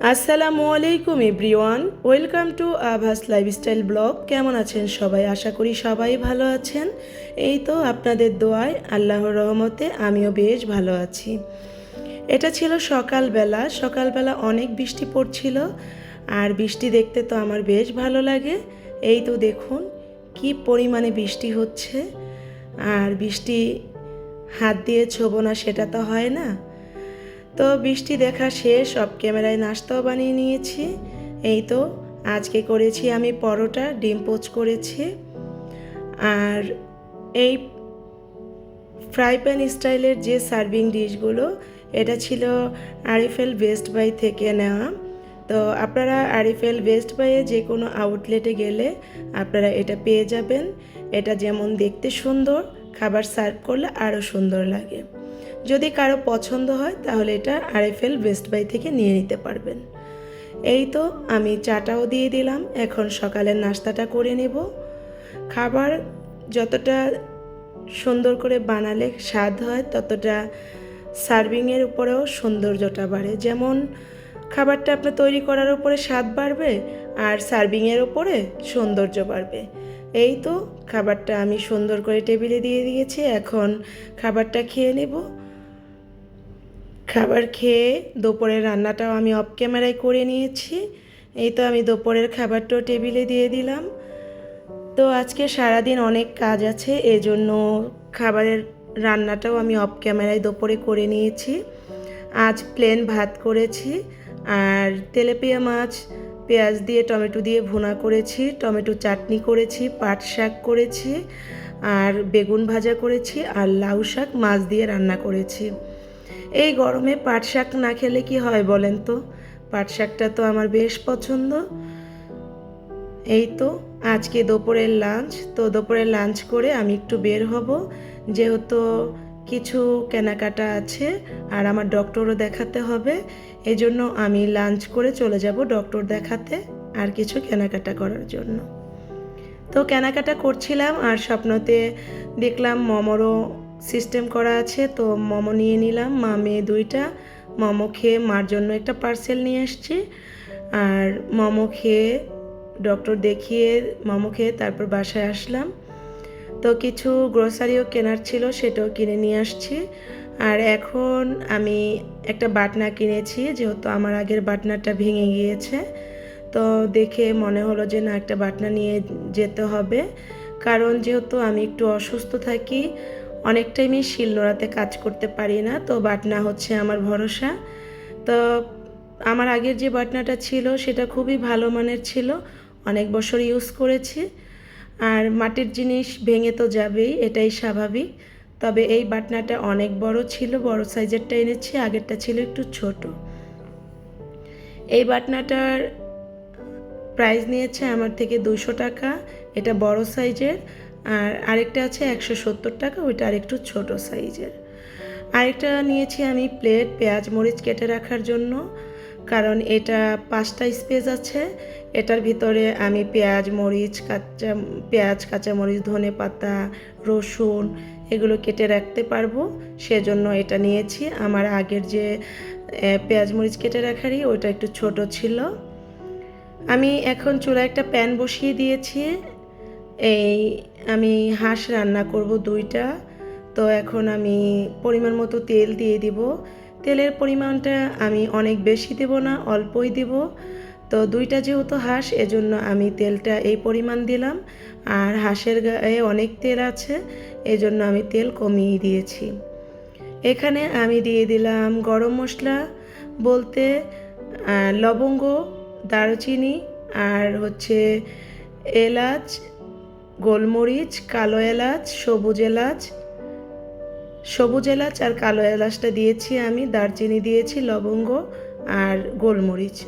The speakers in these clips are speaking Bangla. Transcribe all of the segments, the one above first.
আসসালামু আলাইকুম, everyone. Welcome to Abhas lifestyle blog. কেমন আছেন সবাই? আশা করি সবাই ভালো আছেন। এই তো আপনাদের দোয়ায়, আল্লাহর রহমতে আমিও বেশ ভালো আছি। এটা ছিল সকালবেলা। সকালবেলা অনেক বৃষ্টি পড়ছিল। আর বৃষ্টি দেখতে তো আমার বেশ ভালো লাগে। এই তো দেখুন, কি পরিমাণে বৃষ্টি হচ্ছে। আর বৃষ্টি হাত দিয়ে ছোবো না, সেটা তো হয় না। তো বৃষ্টি দেখা শেষ, সব ক্যামেরায় নাস্তাও বানিয়ে নিয়েছি। এই তো, আজকে করেছি আমি পরোটা, ডিম পোচ করেছি। আর এই ফ্রাই প্যান স্টাইলের যে সার্ভিং ডিশগুলো, এটা ছিল আরিফেল বেস্ট বাই থেকে নেওয়া। তো আপনারা আরিফেল বেস্ট বাইয়ে যে কোনো আউটলেটে গেলে আপনারা এটা পেয়ে যাবেন। এটা যেমন দেখতে সুন্দর, খাবার সার্ভ করলে আরও সুন্দর লাগে। যদি কারও পছন্দ হয়, তাহলে এটা আরএফএল বেস্ট বাই থেকে নিয়ে নিতে পারবেন। এই তো আমি চাটাও দিয়ে দিলাম। এখন সকালের নাস্তাটা করে নেব। খাবার যতটা সুন্দর করে বানালে স্বাদ হয়, ততটা সার্ভিংয়ের উপরেও সৌন্দর্যটা বাড়ে। যেমন খাবারটা আপনার তৈরি করার উপরে স্বাদ বাড়বে আর সার্ভিংয়ের উপরে সৌন্দর্য বাড়বে। এই তো খাবারটা আমি সুন্দর করে টেবিলে দিয়ে দিয়েছি। এখন খাবারটা খেয়ে নেব। খাবার খেয়ে দুপুরের রান্নাটাও আমি অফ ক্যামেরায় করে নিয়েছি। এই তো আমি দুপুরের খাবারটাও টেবিলে দিয়ে দিলাম। তো আজকে সারাদিন অনেক কাজ আছে, এজন্য খাবারের রান্নাটাও আমি অফ ক্যামেরায় দুপুরে করে নিয়েছি। আজ প্লেন ভাত করেছি, আর তেলেপিয়া মাছ, পেঁয়াজ দিয়ে, টমেটো দিয়ে ভুনা করেছি, টমেটো চাটনি করেছি, পাট শাক করেছি, আর বেগুন ভাজা করেছি, আর লাউ শাক মাছ দিয়ে রান্না করেছি। এই গরমে পাট শাক না খেলে কি হয় বলেন তো? পাট শাকটা তো আমার বেশ পছন্দ। এই তো, আজকে দুপুরের লাঞ্চ তো দুপুরের লাঞ্চ করে আমি একটু বের হব। যেহেতু কিছু কেনাকাটা আছে, আর আমার ডক্টরও দেখাতে হবে। এই জন্য আমি লাঞ্চ করে চলে যাব ডক্টর দেখাতে আর কিছু কেনাকাটা করার জন্য। তো কেনাকাটা করছিলাম আর স্বপ্নতে দেখলাম মমরও সিস্টেম করা আছে, তো মোমো নিয়ে নিলাম। মা মেয়ে দুইটা, মোমো খেয়ে মার জন্য একটা পার্সেল নিয়ে এসছি। আর মোমো খেয়ে ডক্টর দেখিয়ে মোমো খেয়ে তারপর বাসায় আসলাম। তো কিছু গ্রোসারিও কেনার ছিল, সেটাও কিনে নিয়ে আসছি। আর এখন আমি একটা বাটনা কিনেছি, যেহেতু আমার আগের বাটনাটা ভেঙে গিয়েছে। তো দেখে মনে হলো যে না, একটা বাটনা নিয়ে যেতে হবে। কারণ যেহেতু আমি একটু অসুস্থ থাকি অনেক টাইমই শিলনোড়াতে কাজ করতে পারি না, তো বাটনা হচ্ছে আমার ভরসা। তো আমার আগের যে বাটনাটা ছিল সেটা খুবই ভালো মানের ছিল, অনেক বছর ইউজ করেছি। আর মাটির জিনিস ভেঙে তো যাবেই, এটাই স্বাভাবিক। তবে এই বাটনাটা অনেক বড় ছিল, বড় সাইজেরটা এনেছি, আগেরটা ছিল একটু ছোট। এই বাটনাটার প্রাইস নিয়েছে আমার থেকে দুশো টাকা, এটা বড় সাইজের। আর আরেকটা আছে একশো সত্তর টাকা, ওইটা আরেকটু ছোট সাইজের। আরেকটা নিয়েছি আমি প্লেট, পেঁয়াজ মরিচ কেটে রাখার জন্য, কারণ এটা পাঁচটা স্পেস আছে। এটার ভিতরে আমি পেঁয়াজ মরিচ, কাঁচা, পেঁয়াজ কাঁচামরিচ ধনে পাতা, রসুন এগুলো কেটে রাখতে পারব। সেজন্য এটা নিয়েছি। আমার আগের যে পেঁয়াজ মরিচ কেটে রাখারই ওইটা একটু ছোট ছিল। আমি এখন চুলায় একটা প্যান বসিয়ে দিয়েছি। এই আমি হাঁস রান্না করব দুইটা। তো এখন আমি পরিমাণ মতো তেল দিয়ে দিব। তেলের পরিমাণটা আমি অনেক বেশি দেব না, অল্পই দেব। তো দুইটা যেহেতু হাঁস, এজন্য আমি তেলটা এই পরিমাণ দিলাম। আর হাঁসের গায়ে অনেক তেল আছে, এজন্য আমি তেল কমিয়ে দিয়েছি। এখানে আমি দিয়ে দিলাম গরম মশলা বলতে লবঙ্গ, দারুচিনি, আর হচ্ছে এলাচ গোলমরিচ, কালো এলাচ, সবুজ এলাচ। সবুজ এলাচ আর কালো এলাচটা দিয়েছি আমি, দারচিনি দিয়েছি, লবঙ্গ আর গোলমরিচ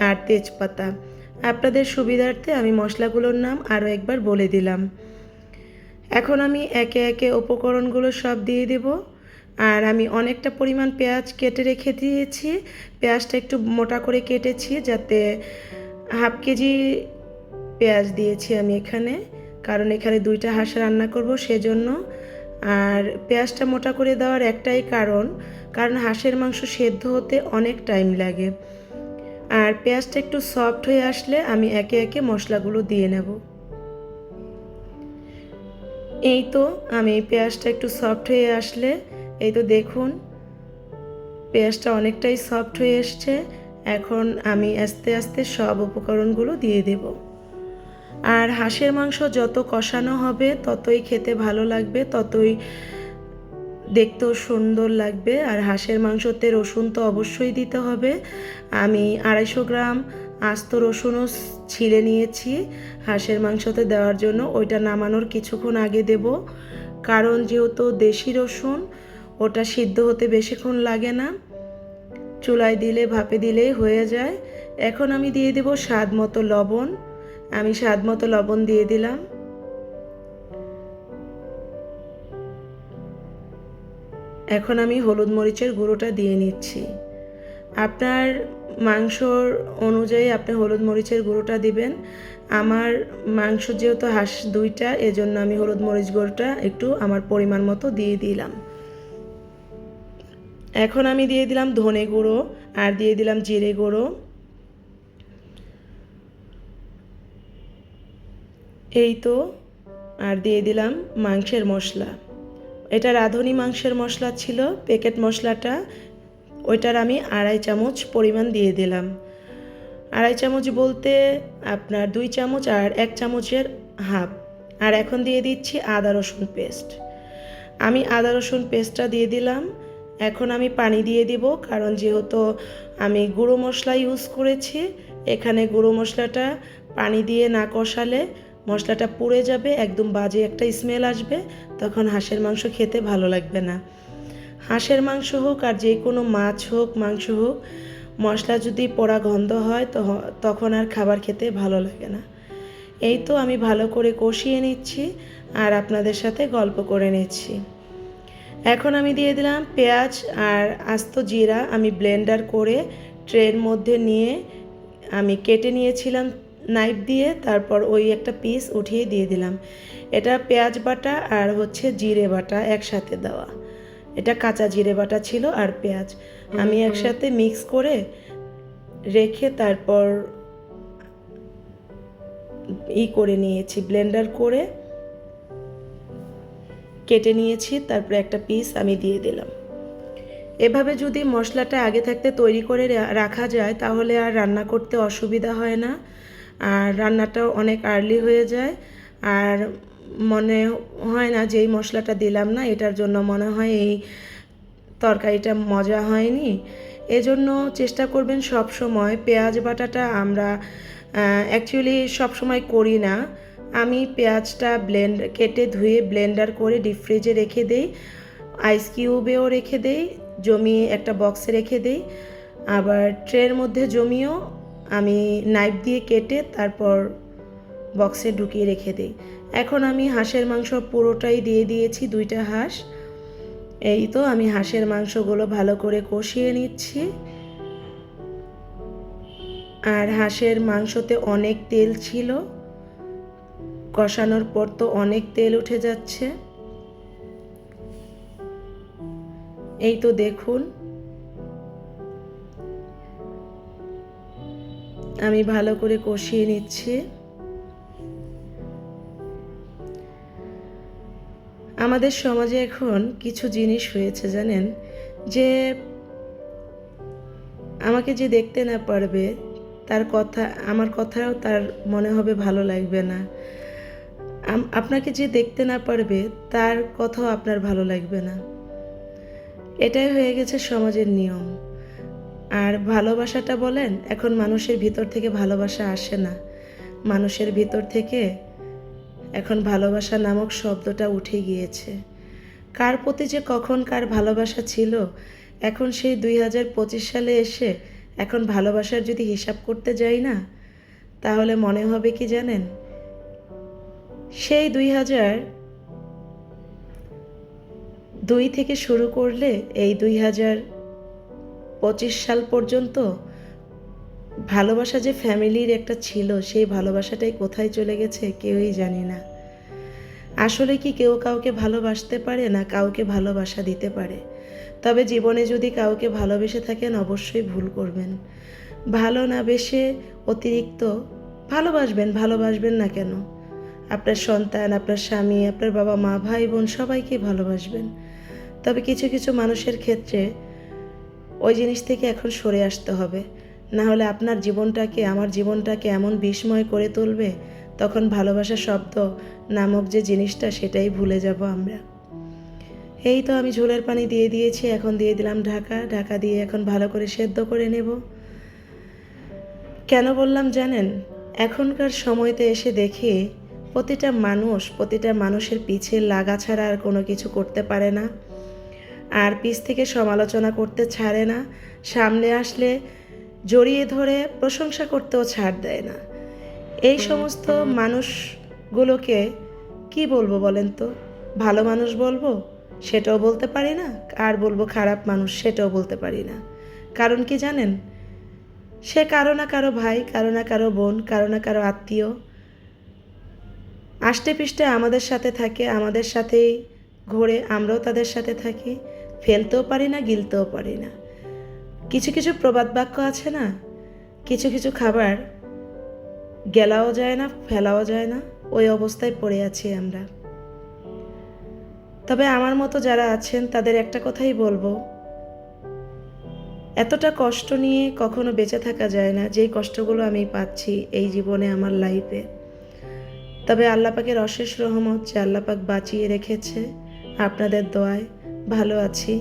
আর তেজপাতা। আপনাদের সুবিধার্থে আমি মশলাগুলোর নাম আরও একবার বলে দিলাম। এখন আমি একে একে উপকরণগুলো সব দিয়ে দেব। আর আমি অনেকটা পরিমাণ পেঁয়াজ কেটে রেখে দিয়েছি। পেঁয়াজটা একটু মোটা করে কেটেছি যাতে হাফ কেজি পেঁয়াজ দিয়েছি আমি এখানে, কারণ এখানে দুইটা হাঁস রান্না করব সেজন্য। আর পেঁয়াজটা মোটা করে দেওয়ার একটাই কারণ কারণ হাঁসের মাংস সেদ্ধ হতে অনেক টাইম লাগে। আর পেঁয়াজটা একটু সফট হয়ে আসলে আমি একে একে মশলাগুলো দিয়ে নেব। এই তো আমি পেঁয়াজটা একটু সফট হয়ে আসলে, এই তো দেখুন, পেঁয়াজটা অনেকটাই সফট হয়ে এসছে। এখন আমি আস্তে আস্তে সব উপকরণগুলো দিয়ে দেব। আর হাঁসের মাংস যত কষানো হবে, ততই খেতে ভালো লাগবে, ততই দেখতেও সুন্দর লাগবে। আর হাঁসের মাংসতে রসুন তো অবশ্যই দিতে হবে। আমি আড়াইশো গ্রাম আস্ত রসুনও ছিঁড়ে নিয়েছি। হাঁসের মাংসতে দেওয়ার জন্য ওইটা নামানোর কিছুক্ষণ আগে দেব। কারণ যেহেতু দেশি রসুন, ওটা সিদ্ধ হতে বেশিক্ষণ লাগে না। চুলায় দিলে, ভাপে দিলেই হয়ে যায়। এখন আমি দিয়ে দেব স্বাদ মতো লবণ। আমি স্বাদ মতো লবণ দিয়ে দিলাম। এখন আমি হলুদ মরিচের গুঁড়োটা দিয়ে নিচ্ছি। আপনার মাংসর অনুযায়ী আপনি হলুদ মরিচের গুঁড়োটা দিবেন। আমার মাংস যেহেতু হাঁস দুইটা, এজন্য আমি হলুদ মরিচ গুঁড়োটা একটু আমার পরিমাণ মতো দিয়ে দিলাম। এখন আমি দিয়ে দিলাম ধনে গুঁড়ো আর দিয়ে দিলাম জিরে গুঁড়ো। এই তো, আর দিয়ে দিলাম মাংসের মশলা। এটা রাঁধুনি মাংসের মশলা ছিল প্যাকেট মশলাটা, ওইটার আমি আড়াই চামচ পরিমাণ দিয়ে দিলাম। আড়াই চামচ বলতে আপনার দুই চামচ আর এক চামচের হাফ। আর এখন দিয়ে দিচ্ছি আদা রসুন পেস্ট। আমি আদা রসুন পেস্টটা দিয়ে দিলাম। এখন আমি পানি দিয়ে দিব, কারণ যেহেতু আমি গুঁড়ো মশলা ইউজ করেছি, এখানে গুঁড়ো মশলাটা পানি দিয়ে না কষালে মশলাটা পুড়ে যাবে, একদম বাজে একটা স্মেল আসবে, তখন হাঁসের মাংস খেতে ভালো লাগবে না। হাঁসের মাংস হোক আর যে কোনো মাছ হোক, মাংস হোক, মশলা যদি পোড়া গন্ধ হয় তো তখন আর খাবার খেতে ভালো লাগে না। এই তো আমি ভালো করে কষিয়ে নিচ্ছি আর আপনাদের সাথে গল্প করে নিচ্ছি। এখন আমি দিয়ে দিলাম পেঁয়াজ আর আস্ত জিরা, আমি ব্লেন্ডার করে ট্রের মধ্যে নিয়ে আমি কেটে নিয়েছিলাম নাইফ দিয়ে তারপর ওই একটা পিস উঠিয়ে দিয়ে দিলাম। এটা পেঁয়াজ বাটা আর হচ্ছে জিরে বাটা একসাথে দেওয়া। এটা কাঁচা জিরে বাটা ছিল আর পেঁয়াজ। আমি একসাথে মিক্স করে রেখে তারপর ই করে নিয়েছি ব্লেন্ডার করে কেটে নিয়েছি তারপরে একটা পিস আমি দিয়ে দিলাম। এভাবে যদি মশলাটা আগে থাকতে তৈরি করে রাখা যায় তাহলে আর রান্না করতে অসুবিধা হয় না। আর রান্নাটাও অনেক আর্লি হয়ে যায়। আর মনে হয় না যে এই মশলাটা দিলাম না, এটার জন্য মনে হয় এই তরকারিটা মজা হয়নি। এজন্য চেষ্টা করবেন সব সময় পেঁয়াজ বাটাটা আমরা অ্যাকচুয়ালি সব সময় করি না। আমি পেঁয়াজটা ব্লেন্ড কেটে ধুয়ে ব্লেন্ডার করে ডিপ ফ্রিজে রেখে দেই আইস কিউবেও রেখে দেই, জমিয়ে একটা বক্সে রেখে দেই। আবার ট্রের মধ্যে জমিয়েও আমি নাইফ দিয়ে কেটে তারপর বক্সে ঢুকিয়ে রেখে দিই। এখন আমি হাঁসের মাংস পুরোটাই দিয়ে দিয়েছি, দুইটা হাঁস। এই তো আমি হাঁসের মাংসগুলো ভালো করে কষিয়ে নিচ্ছি। আর হাঁসের মাংসতে অনেক তেল ছিল। কষানোর পর তো অনেক তেল উঠে যাচ্ছে। এই তো দেখুন আমি ভালো করে কষিয়ে নিচ্ছি। আমাদের সমাজে এখন কিছু জিনিস হয়েছে, জানেন? যে আমাকে যে দেখতে না পারবে, তার কথা, আমার কথাও তার মনে হবে ভালো লাগবে না। আপনাকে যে দেখতে না পারবে, তার কথাও আপনার ভালো লাগবে না। এটাই হয়ে গেছে সমাজের নিয়ম। আর ভালোবাসাটা বলেন, এখন মানুষের ভিতর থেকে ভালোবাসা আসে না। মানুষের ভিতর থেকে এখন ভালোবাসা নামক শব্দটা উঠে গিয়েছে। কার প্রতি যে কখন কার ভালোবাসা ছিল, এখন সেই দুই হাজার পঁচিশ সালে এসে এখন ভালোবাসার যদি হিসাব করতে যাই না, তাহলে মনে হবে কি জানেন? সেই দুই হাজার দুই থেকে শুরু করলে এই দুই হাজার পঁচিশ সাল পর্যন্ত ভালোবাসা যে ফ্যামিলির একটা ছিল, সেই ভালোবাসাটাই কোথায় চলে গেছে কেউই জানি না। আসলে কি কেউ কাউকে ভালোবাসতে পারে না কাউকে ভালোবাসা দিতে পারে? তবে জীবনে যদি কাউকে ভালোবেসে থাকেন, অবশ্যই ভুল করবেন। ভালো না বেশে অতিরিক্ত ভালোবাসবেন ভালোবাসবেন না কেন? আপনার সন্তান, আপনার স্বামী, আপনার বাবা মা ভাই বোন সবাইকে ভালোবাসবেন। তবে কিছু কিছু মানুষের ক্ষেত্রে ওই জিনিস থেকে এখন সরে আসতে হবে। না হলে আপনার জীবনটাকে, আমার জীবনটাকে এমন বিস্ময় করে তুলবে, তখন ভালোবাসা শব্দ নামক যে জিনিসটা সেটাই ভুলে যাব আমরা। এই তো আমি ঝোলের পানি দিয়ে দিয়েছি, এখন দিয়ে দিলাম ঢাকা। ঢাকা দিয়ে এখন ভালো করে সেদ্ধ করে নেব। কেন বললাম জানেন? এখনকার সময়তে এসে দেখি প্রতিটা মানুষ, প্রতিটা মানুষের পিছে লাগা ছাড়া আর কোনো কিছু করতে পারে না। আর পিছ থেকে সমালোচনা করতে ছাড়ে না, সামনে আসলে জড়িয়ে ধরে প্রশংসা করতেও ছাড় দেয় না। এই সমস্ত মানুষগুলোকে কি বলব বলেন তো? ভালো মানুষ বলব, সেটাও বলতে পারি না, আর বলব খারাপ মানুষ, সেটাও বলতে পারি না। কারণ কি জানেন? সে কারও না কারও ভাই, কারও না কারও বোন, কারও না কারও আত্মীয়। আষ্টে পিষ্টে আমাদের সাথে থাকে, আমাদের সাথেই ঘোরে, আমরাও তাদের সাথে থাকি। ফেলতেও পারি না, গিলতেও পারি না। কিছু কিছু প্রবাদ বাক্য আছে না? কিছু কিছু খাবার গেলাও যায় না, ফেলাও যায় না, ওই অবস্থায় পড়ে আছি আমরা। তবে আমার মতো যারা আছেন, তাদের একটা কথাই বলব। এতটা কষ্ট নিয়ে কখনো বেঁচে থাকা যায় না, যেই কষ্টগুলো আমি পাচ্ছি এই জীবনে আমার লাইফে তবে আল্লাপাকের অশেষ রহমত যে আল্লাপাক বাঁচিয়ে রেখেছে, আপনাদের দোয়ায়। ভালো আছি।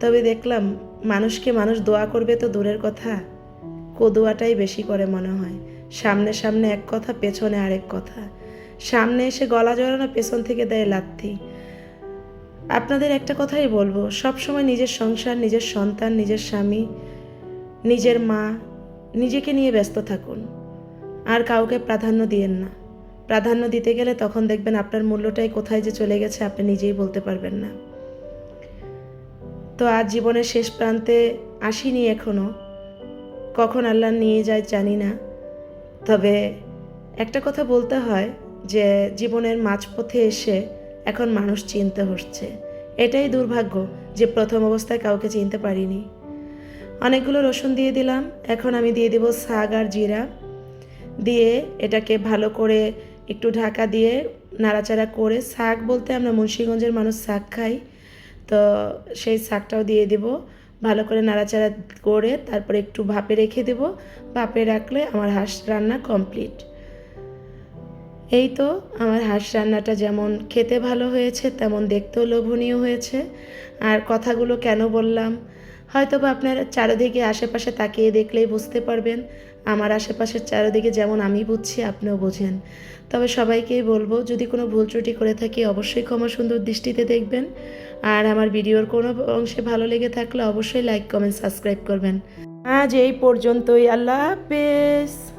তবে দেখলাম মানুষকে মানুষ দোয়া করবে তো দূরের কথা। কদুয়াটাই বেশি করে মনে হয়। সামনে সামনে এক কথা, পেছনে আরেক কথা। সামনে এসে গলা জড়ানো পেছন থেকে দেয় লাথি আপনাদের একটা কথাই বলব, সব সময় নিজের সংসার, নিজের সন্তান, নিজের স্বামী, নিজের মা, নিজেকে নিয়ে ব্যস্ত থাকুন। আর কাউকে প্রাধান্য দিয়েন না। প্রাধান্য দিতে গেলে তখন দেখবেন আপনার মূল্যটাই কোথায় যে চলে গেছে, আপনি নিজেই বলতে পারবেন না। তো আজ জীবনের শেষ প্রান্তে আসিনি এখনও। কখন আল্লাহ নিয়ে যায় জানি না। তবে একটা কথা বলতে হয় যে, জীবনের মাঝপথে এসে এখন মানুষ চিনতে হচ্ছে। এটাই দুর্ভাগ্য যে প্রথম অবস্থায় কাউকে চিনতে পারিনি। অনেকগুলো রসুন দিয়ে দিলাম, এখন আমি দিয়ে দিব শাক আর জিরা। দিয়ে এটাকে ভালো করে একটু ঢাকা দিয়ে নাড়াচাড়া করে শাক বলতে আমরা মুন্সীগঞ্জের মানুষ শাক খাই। তো সেই শাকটাও দিয়ে দিব। ভালো করে নাড়াচাড়া করে তারপরে একটু ভাপে রেখে দেব। ভাপে রাখলে আমার হাঁস রান্না কমপ্লিট। এই তো আমার হাঁস রান্নাটা যেমন খেতে ভালো হয়েছে, তেমন দেখতেও লোভনীয় হয়েছে। আর কথাগুলো কেন বললাম? হয়তো বা আপনার চারিদিকে আশেপাশে তাকিয়ে দেখলেই বুঝতে পারবেন। আমার আশেপাশের চারিদিকে যেমন আমি বুঝছি, আপনিও বোঝেন। তবে সবাইকেই বলব, যদি কোনো ভুল ত্রুটি করে থাকি, অবশ্যই ক্ষমা সুন্দর দৃষ্টিতে দেখবেন। আর আমার ভিডিওর কোনো অংশে ভালো লেগে থাকলে অবশ্যই লাইক কমেন্ট সাবস্ক্রাইব করবেন। আজ এই পর্যন্তই। আল্লাহ হাফেজ।